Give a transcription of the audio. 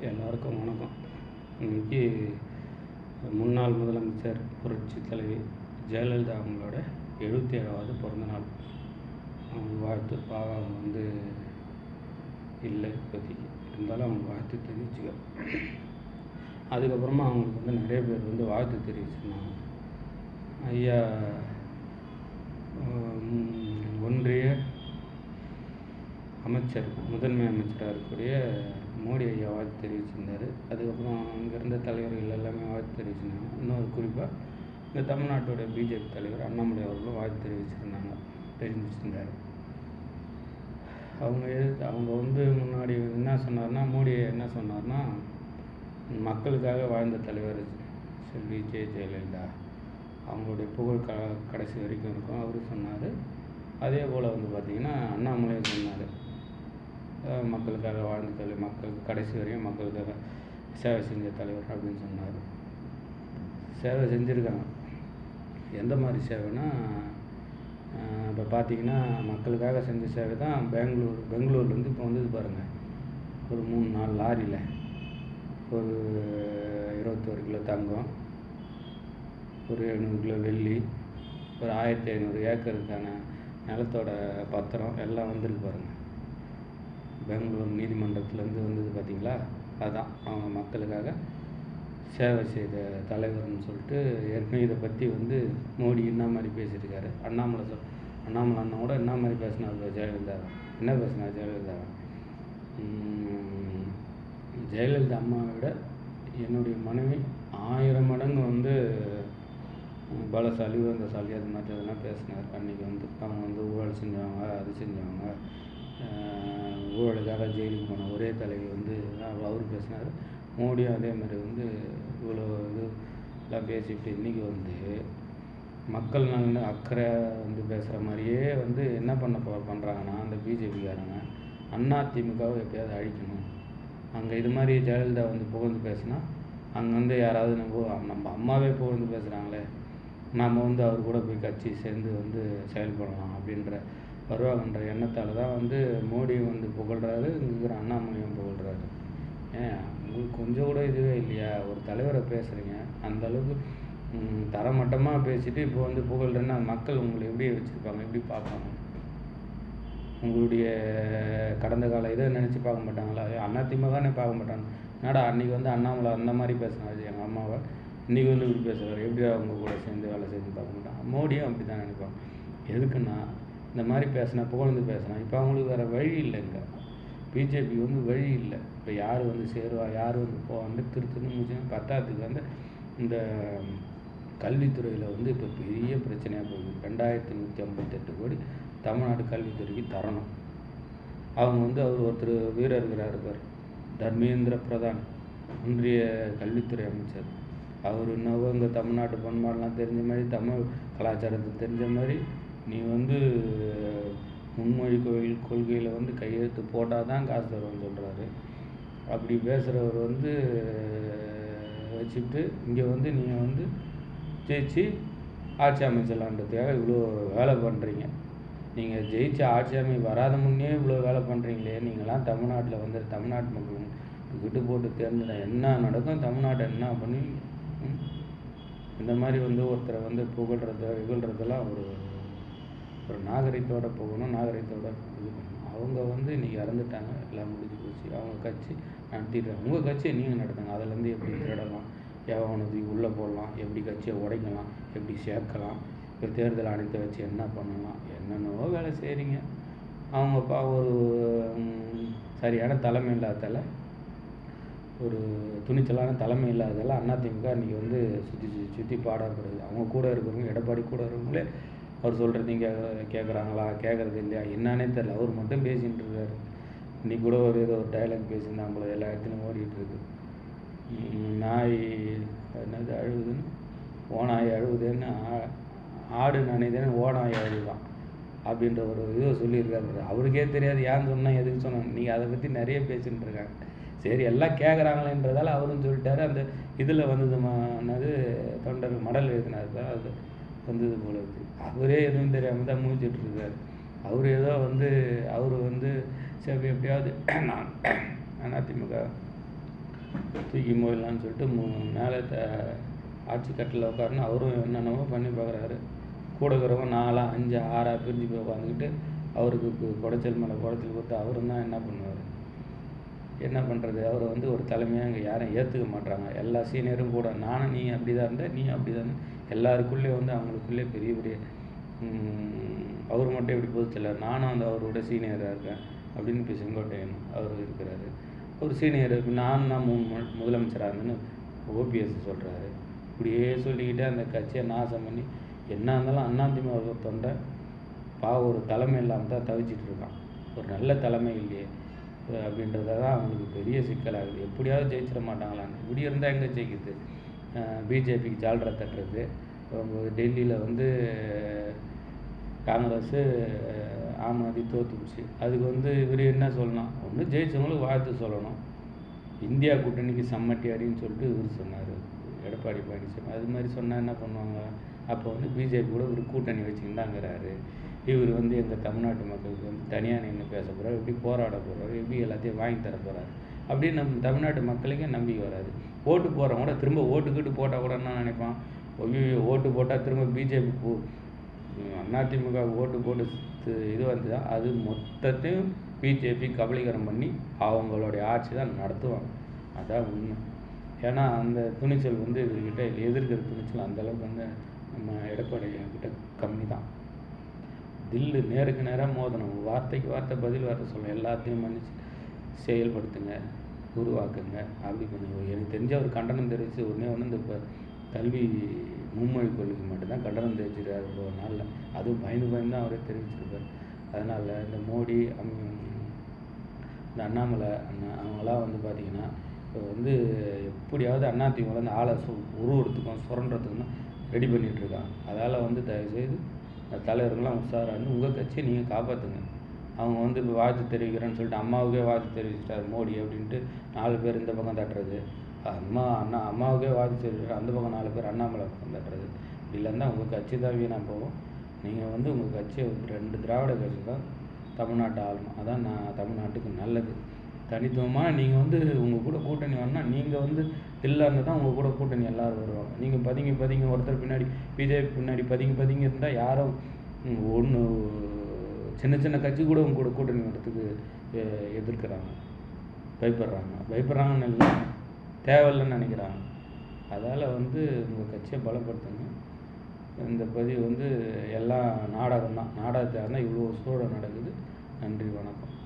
எல்லாருக்கும் வணக்கம். இன்னைக்கு முன்னாள் முதலமைச்சர் புரட்சி தலைவி ஜெயலலிதா அவங்களோட எழுபத்தி ஏழாவது பிறந்தநாள். அவங்க வாழ்த்து பாவம் அவங்க வந்து இல்லை இப்போதைக்கு. இருந்தாலும் அவங்க வாழ்த்து தெரிவிச்சுக்க. அதுக்கப்புறமா அவங்களுக்கு வந்து நிறைய பேர் வந்து வாழ்த்து தெரிவிச்சிருந்தாங்க. ஐயா ஒன்றிய அமைச்சர் முதன்மை அமைச்சராக இருக்கக்கூடிய மோடி ஐயா வாழ்த்து தெரிவிச்சிருந்தார். அதுக்கப்புறம் அங்கே இருந்த தலைவர்கள் எல்லாமே வாழ்த்து தெரிவிச்சிருந்தாங்க. இன்னொரு குறிப்பாக இந்த தமிழ்நாட்டோட பிஜேபி தலைவர் அண்ணாமலை அவர்களும் வாழ்த்து தெரிவிச்சிருந்தாங்க தெரிவிச்சிருந்தார் அவங்க எது அவங்க வந்து முன்னாடி என்ன சொன்னார்னா மோடி என்ன சொன்னார்னா மக்களுக்காக வாழ்ந்த தலைவர் செல்வி ஜெய ஜெயலலிதா. அவங்களுடைய புகழ் க கடைசி வரைக்கும் இருக்கும். அவரு சொன்னார். அதே போல் வந்து பார்த்திங்கன்னா அண்ணாமலையும் சொன்னார். மக்களுக்காக வாழ்ந்த தலைவர் மக்களுக்கு கடைசி வரையும் மக்களுக்காக சேவை செஞ்ச தலைவர் அப்படின்னு சொன்னார். சேவை செஞ்சுருக்காங்க. எந்த மாதிரி சேவைனா இப்போ பார்த்தீங்கன்னா மக்களுக்காக செஞ்ச சேவை தான் பெங்களூர் பெங்களூர்லேருந்து இப்போ வந்தது பாருங்கள் ஒரு மூணு நாலு லாரியில் ஒரு இருபத்தோரு கிலோ தங்கம் ஒரு எழுநூறு கிலோ வெள்ளி ஒரு ஆயிரத்தி ஐநூறு ஏக்கருக்கான நிலத்தோட பத்திரம் எல்லாம் வந்திருக்கு பாருங்கள் பெங்களூர் நீதிமன்றத்துலேருந்து வந்தது பார்த்தீங்களா? அதுதான் அவங்க மக்களுக்காக சேவை செய்த தலைவர்னு சொல்லிட்டு ஏற்கனவே இதை பற்றி வந்து மோடி என்ன மாதிரி பேசியிருக்காரு? அண்ணாமலை சொல் அண்ணாமலை அண்ணா கூட என்ன மாதிரி பேசினார் ஜெயலலிதா என்ன பேசினார் ஜெயலலிதா ஜெயலலிதா அம்மாவை விட என்னுடைய மனைவி ஆயிரம் மடங்கு வந்து பலசாலி அந்த உயர்ந்தசாலி அது மாதிரி அதெல்லாம் பேசினார். அன்றைக்கி வந்து அவங்க வந்து ஊழல் செஞ்சவங்க அது செஞ்சவங்க. ஊழலுக்காக ஜெயிலுக்கு போன ஒரே தலைவி வந்து அவர் பேசினார். மோடியும் அதே மாதிரி வந்து இவ்வளோ இது எல்லாம் பேசிட்டு இன்றைக்கி வந்து மக்கள் நலன் அக்கறை வந்து பேசுகிற மாதிரியே வந்து என்ன பண்ண போ பண்ணுறாங்கன்னா அந்த பிஜேபிக்காரங்க அண்ணா திமுகவை எப்படியாவது அழிக்கணும். அங்கே இது மாதிரி ஜெயலலிதா வந்து புகழ்ந்து பேசினா அங்கே வந்து யாராவது நம்ம நம்ம அம்மாவே புகழ்ந்து பேசுகிறாங்களே நாம் வந்து அவர் கூட போய் கட்சி சேர்ந்து வந்து செயல்படலாம் அப்படின்ற வருவாங்கன்ற எண்ணத்தால் தான் வந்து மோடியும் வந்து புகழ்கிறாரு இங்கே இருக்கிற அண்ணாமலையும் புகழ்கிறாரு ஏன் உங்களுக்கு கொஞ்சம் கூட இதுவே இல்லையா? ஒரு தலைவரை பேசுகிறீங்க அந்த அளவுக்கு தரமட்டமாக பேசிட்டு இப்போ வந்து புகழ்றேன்னா மக்கள் உங்களை எப்படி வச்சுருப்பாங்க? எப்படி பார்ப்பாங்க? உங்களுடைய கடந்த கால இதை நினச்சி பார்க்க மாட்டாங்களா? அதிமுகனே பார்க்க மாட்டாங்க. என்னடா அன்றைக்கி வந்து அண்ணாமலை அந்த மாதிரி பேசினாரு எங்கள் அம்மாவை. இன்றைக்கி வந்து இப்படி பேசுகிறாரு எப்படி அவங்க கூட சேர்ந்து வேலை செய்து பார்க்க மாட்டாங்க? மோடியும் அப்படி தான் நினைப்பாங்க. எதுக்குன்னா இந்த மாதிரி பேசினா புகழ்ந்து பேசினா இப்போ அவங்களுக்கு வேறு வழி இல்லைங்க. பிஜேபி வந்து வழி இல்லை. இப்போ யார் வந்து சேருவா யார் வந்து போவான்னு திருத்தணும் முடிச்சு பத்தாத்துக்கு வந்து இந்த கல்வித்துறையில் வந்து இப்போ பெரிய பிரச்சனையாக போகுது. ரெண்டாயிரத்தி நூற்றி ஐம்பத்தெட்டு கோடி தமிழ்நாடு கல்வித்துறைக்கு தரணும். அவங்க வந்து அவர் ஒருத்தர் வீரர் இருக்கிறார் பார் தர்மேந்திர பிரதான் ஒன்றிய கல்வித்துறை அமைச்சர். அவர் என்னவோ இங்கே தமிழ்நாட்டு பண்பாடெலாம் தெரிஞ்ச மாதிரி தமிழ் கலாச்சாரத்தை தெரிஞ்ச மாதிரி நீ வந்து முன்மொழி கோயில் கொள்கையில் வந்து கையெழுத்து போட்டால் தான் காசு தருவோம்னு சொல்கிறாரு அப்படி பேசுகிறவர் வந்து வச்சுட்டு இங்கே வந்து நீங்கள் வந்து ஜெயிச்சு ஆட்சி அமைச்சலான்றதுக்காக இவ்வளோ வேலை பண்ணுறீங்க நீங்கள் ஜெயிச்சு ஆட்சி அமை வராத முன்னே இவ்வளோ வேலை பண்ணுறீங்களே நீங்களாம் தமிழ்நாட்டில் வந்து தமிழ்நாட்டு மக்கள் கிட்டு போட்டு தேர்ந்தெட என்ன நடக்கும்? தமிழ்நாட்டை என்ன பண்ணி இந்த மாதிரி வந்து ஒருத்தரை வந்து புகழ்கிறத இகழ்றதெல்லாம் ஒரு ஒரு நாகரிகத்தோடு போகணும் நாகரிகத்தோட இது பண்ணணும். அவங்க வந்து இன்றைக்கி இறந்துட்டாங்க எல்லாம் முடிஞ்சு போச்சு. அவங்க கட்சி நடத்திடுறாங்க உங்கள் கட்சியை நீங்கள் நடத்துங்க. அதுலேருந்து எப்படி திருடலாம் எவனது உள்ளே போடலாம் எப்படி கட்சியை உடைக்கலாம் எப்படி சேர்க்கலாம் இப்போ தேர்தல் அனைத்து வச்சு என்ன பண்ணலாம் என்னென்னவோ வேலை செய்கிறீங்க அவங்க பா ஒரு சரியான தலைமை இல்லாதால ஒரு துணிச்சலான தலைமை இல்லாததால் அதிமுக இன்றைக்கி வந்து சுற்றி சுற்றி சுற்றி பாடப்படுது அவங்க கூட இருக்கிறவங்க எடப்பாடி கூட இருக்கிறவங்களே அவர் சொல்கிறது இங்கே கேட்குறாங்களா கேட்குறது இல்லையா? என்னன்னே தெரில அவர் மட்டும் பேசிகிட்டு இருக்காரு. இன்னைக்கு கூட ஒரு ஏதோ ஒரு டைலாக் பேசியிருந்தாங்க போல எல்லா இடத்துலையும் ஓடிட்டு இருக்கு. நாய் என்னது அழுகுதுன்னு? ஓனாய் அழுகுதுன்னு ஆ- ஆடு நினைதுன்னு ஓனாய் அழுகுதான். அப்படின்ற ஒரு இதை சொல்லியிருக்காரு அவருக்கே தெரியாது. ஏன் சொன்னால் எதுக்கு சொன்னாங்க நீங்கள் அதை பற்றி நிறைய பேசிகிட்டு இருக்காங்க. சரி எல்லாம் கேட்குறாங்களேன்றதால அவரும் சொல்லிட்டாரு. அந்த இதில் வந்தது என்னது தொண்டர் மடல் எழுதினார் அது வந்தது போல இருக்கு. அவரே எதுவும் தெரியாமல் தான் மூச்சிட்டு அவர் ஏதோ வந்து அவர் வந்து சரி எப்படியாவது நான் அதிமுக தூக்கி போயிடலான்னு சொல்லிட்டு மேலே த ஆட்சி கட்டில் உட்காருன்னு அவரும் என்னென்னமோ பண்ணி பார்க்குறாரு. கூட இருக்கிறவங்க நாலா அஞ்சு ஆறா பிரிஞ்சு போய் உட்காந்துக்கிட்டு அவருக்கு குடைச்சல் மேலே குடைச்சல் கொடுத்து அவரும் தான் என்ன பண்ணுவார்? என்ன பண்ணுறது அவர் வந்து ஒரு தலைமையாக இங்கே யாரும் ஏற்றுக்க மாட்றாங்க. எல்லா சீனியரும் கூட நானும் நீ அப்படி தான் இருந்த நீ அப்படி தான் எல்லாருக்குள்ளேயும் வந்து அவங்களுக்குள்ளே பெரிய பெரிய அவர் மட்டும் எப்படி போது தெரியல நானும் அந்த அவரோட சீனியராக இருக்கேன் அப்படின்னு இப்போ செங்கோட்டையன் அவர் இருக்கிறாரு. ஒரு சீனியர் நான் தான் மூணு மு- முதலமைச்சராக இருந்தேன்னு ஓபிஎஸ் சொல்கிறாரு இப்படியே சொல்லிக்கிட்டே அந்த கட்சியை நாசம் பண்ணி என்ன இருந்தாலும் அதிமுக தொண்டை பாவம் ஒரு தலைமை இல்லாமல் தான் தவிச்சிட்டு இருக்கான். ஒரு நல்ல தலைமை இல்லையே அப்படின்றத தான் அவங்களுக்கு பெரிய சிக்கலாகுது. எப்படியாவது ஜெயிச்சிட மாட்டாங்களான்னு. இப்படி இருந்தால் எங்கே ஜெயிக்குது பிஜேபிக்கு ஜால்ரா தட்டுறது. டெல்லியில் வந்து காங்கிரஸு ஆம் ஆத்மி தோத்துக்குச்சு அதுக்கு வந்து இவர் என்ன சொல்லலாம் ஒன்று ஜெயிச்சவங்களுக்கு வாழ்த்து சொல்லணும். இந்தியா கூட்டணிக்கு சம்மட்டி அடின்னு சொல்லிட்டு இவர் சொன்னார். எடப்பாடி பழனிசாமி. அது மாதிரி சொன்னால் என்ன பண்ணுவாங்க? அப்போ வந்து பிஜேபி கூட ஒரு கூட்டணி வச்சுக்கிட்டாங்கிறாரு இவர் வந்து எங்கள் தமிழ்நாட்டு மக்களுக்கு வந்து தனியாக நின்று பேச போகிறார் எப்படி போராட போகிறாரு எப்படி எல்லாத்தையும் வாங்கி தர போகிறாரு அப்படின்னு நம்ம தமிழ்நாட்டு மக்களுக்கே நம்பிக்கை வராது. ஓட்டு போகிறவங்க கூட திரும்ப ஓட்டுக்கிட்டு போட்டால் கூட என்ன நினைப்பான்? ஐயோ ஓட்டு போட்டால் திரும்ப பிஜேபி போ அதிமுக ஓட்டு போட்டு இது வந்து அது மொத்தத்தையும் பிஜேபி கபலீகரம் பண்ணி அவங்களுடைய ஆட்சி தான் நடத்துவாங்க. அதான் உண்மை. ஏன்னா அந்த துணிச்சல் வந்து இவர்கிட்ட எதிர்க்கிற துணிச்சல் அந்தளவுக்கு வந்து நம்ம எடப்பாடி கிட்ட கம்மி தான் தில்லு நேருக்கு நேராக மோதணும். வார்த்தைக்கு வார்த்தை பதில் வார்த்தை சொல்லணும் எல்லாத்தையும் மன்னிச்சு செயல்படுத்துங்க. உருவாக்குங்க. அப்படி பண்ணுங்க எனக்கு தெரிஞ்ச ஒரு கண்டனம் தெரிவித்து உடனே ஒன்று இந்த இப்போ கல்வி மும்மொழி கொள்கைக்கு மட்டும்தான் கண்டனம் தெரிவிச்சிருக்காரு ஒரு நாளில். அதுவும் பயந்து பயந்து தான் அவரே தெரிவிச்சிருப்பார். அதனால் இந்த மோடி இந்த அண்ணாமலை அண்ணா அவங்களாம் வந்து பார்த்திங்கன்னா இப்போ வந்து எப்படியாவது அதிமுக வந்து ஆளை சு உருவத்துக்கும் சுரண்டுறதுக்கும் தான் ரெடி பண்ணிகிட்ருக்கான் அதால் வந்து தயவுசெய்து தலைவர்கள்லாம் உஷாரான்னு உங்கள் கட்சியை நீங்கள் காப்பாற்றுங்க அவங்க வந்து இப்போ வாழ்த்து தெரிவிக்கிறேன்னு சொல்லிட்டு அம்மாவுக்கே வாழ்த்து தெரிவிச்சிட்டார் மோடி அப்படின்ட்டு நாலு பேர் இந்த பக்கம் தட்டுறது. அம்மா அண்ணா அம்மாவுக்கே வாழ்த்து தெரிவிக்கிறார் அந்த பக்கம் நாலு பேர் அண்ணாமலை பக்கம் தட்டுறது. இப்படி இருந்தால் உங்கள் கட்சி தான் வீணாக போகும். நீங்கள் வந்து உங்கள் கட்சியை ரெண்டு திராவிட கட்சி தான் தமிழ்நாட்டை ஆளணும் அதான் நான் தமிழ்நாட்டுக்கு நல்லது. தனித்துவமாக நீங்கள் வந்து உங்கள் கூட கூட்டணி வரணும்னா நீங்கள் வந்து இல்லைன்னு தான் உங்கள் கூட கூட்டணி எல்லாரும் வருவாங்க. நீங்கள் பதுங்கி பதுங்கி ஒருத்தர் பின்னாடி பிஜேபி பின்னாடி பதுங்கி பதுங்கி இருந்தால் யாரும் ஒன்று சின்ன சின்ன கட்சி கூட உங்க கூட கூட்டணி வரத்துக்கு எதிர்க்கிறாங்க. பயப்படுறாங்க. பயப்படுறாங்கன்னு இல்லை. தேவையில்லைன்னு நினைக்கிறாங்க. அதால் வந்து உங்கள் கட்சியை பலப்படுத்துங்க. இந்த பதிவு வந்து எல்லாம் நாடகம் தான் நாடகத்தை இருந்தால் இவ்வளோ சூழல் நடக்குது. நன்றி வணக்கம்.